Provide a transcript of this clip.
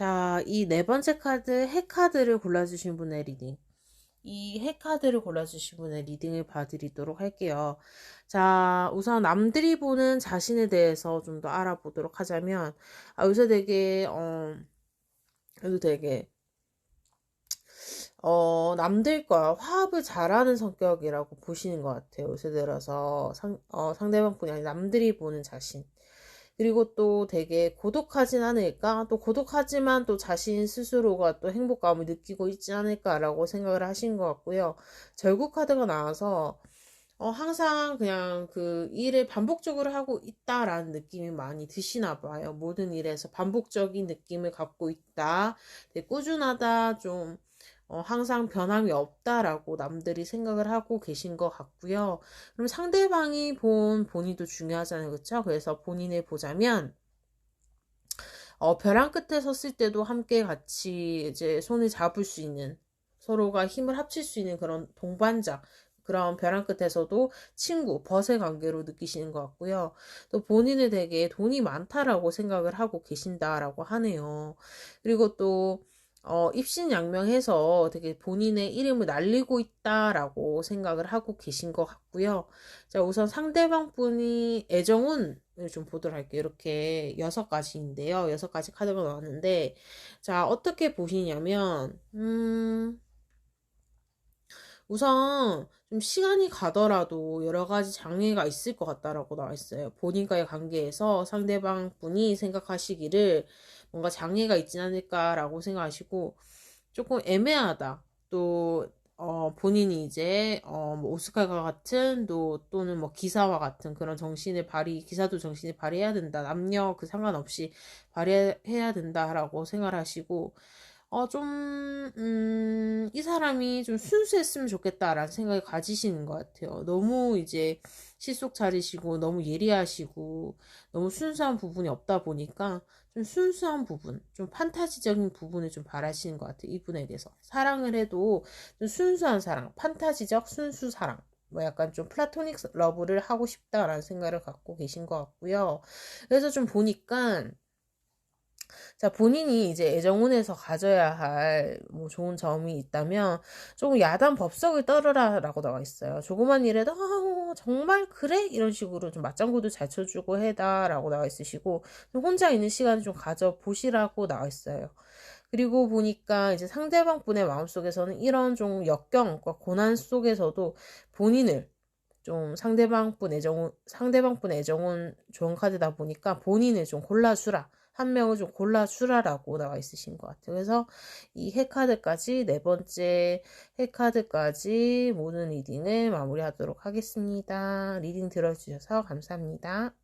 자, 이 네 번째 카드, 핵카드를 골라주신 분의 리딩. 이 핵카드를 골라주신 분의 리딩을 봐드리도록 할게요. 자, 우선 남들이 보는 자신에 대해서 좀 더 알아보도록 하자면, 아, 요새 되게, 어, 그래도 되게, 어, 남들과 화합을 잘하는 성격이라고 보시는 것 같아요. 요새 들어서 상, 어, 상대방 분이 아니라 남들이 보는 자신. 그리고 또 되게 고독하진 않을까? 또 고독하지만 또 자신 스스로가 또 행복감을 느끼고 있지 않을까라고 생각을 하신 것 같고요. 절구 카드가 나와서 어, 항상 그냥 그 일을 반복적으로 하고 있다라는 느낌이 많이 드시나 봐요. 모든 일에서 반복적인 느낌을 갖고 있다. 꾸준하다. 좀 어, 항상 변함이 없다라고 남들이 생각을 하고 계신 것 같고요. 그럼 상대방이 본 본인도 중요하잖아요. 그렇죠? 그래서 본인을 보자면 어, 벼랑 끝에 섰을 때도 함께 같이 이제 손을 잡을 수 있는 서로가 힘을 합칠 수 있는 그런 동반자 그런 벼랑 끝에서도 친구, 벗의 관계로 느끼시는 것 같고요. 또 본인을 되게 돈이 많다라고 생각을 하고 계신다라고 하네요. 그리고 또 어, 입신양명해서 되게 본인의 이름을 날리고 있다라고 생각을 하고 계신 것 같고요. 자, 우선 상대방 분이 애정운을 좀 보도록 할게요. 이렇게 여섯 가지인데요. 여섯 가지 카드가 나왔는데, 자, 어떻게 보시냐면, 음, 우선 좀 시간이 가더라도 여러 가지 장애가 있을 것 같다라고 나와 있어요. 본인과의 관계에서 상대방 분이 생각하시기를 뭔가 장애가 있진 않을까라고 생각하시고 조금 애매하다. 또 어, 본인이 이제 어, 뭐 오스카과 같은 또 또는 뭐 기사와 같은 그런 정신을 발휘 기사도 정신을 발휘해야 된다. 남녀 그 상관없이 발휘해야 된다라고 생각하시고 어, 좀, 음, 이 사람이 좀 순수했으면 좋겠다라는 생각을 가지시는 것 같아요. 너무 이제 실속 차리시고, 너무 예리하시고, 너무 순수한 부분이 없다 보니까, 좀 순수한 부분, 좀 판타지적인 부분을 좀 바라시는 것 같아요. 이분에 대해서. 사랑을 해도 좀 순수한 사랑, 판타지적 순수 사랑. 뭐 약간 좀 플라토닉 러브를 하고 싶다라는 생각을 갖고 계신 것 같고요. 그래서 좀 보니까, 자, 본인이 이제 애정운에서 가져야 할 뭐 좋은 점이 있다면 조금 야단 법석을 떨어라라고 나와 있어요. 조그만 일에도 아, 정말 그래 이런 식으로 좀 맞장구도 잘 쳐주고 해다라고 나와 있으시고 혼자 있는 시간을 좀 가져 보시라고 나와 있어요. 그리고 보니까 이제 상대방 분의 마음속에서는 이런 좀 역경과 고난 속에서도 본인을 좀 상대방 분 애정은 상대방 분 애정은 좋은 카드다 보니까 본인을 좀 골라주라. 한 명을 좀 골라주라라고 나와 있으신 것 같아요. 그래서 이 핵카드까지 네 번째 핵카드까지 모든 리딩을 마무리하도록 하겠습니다. 리딩 들어주셔서 감사합니다.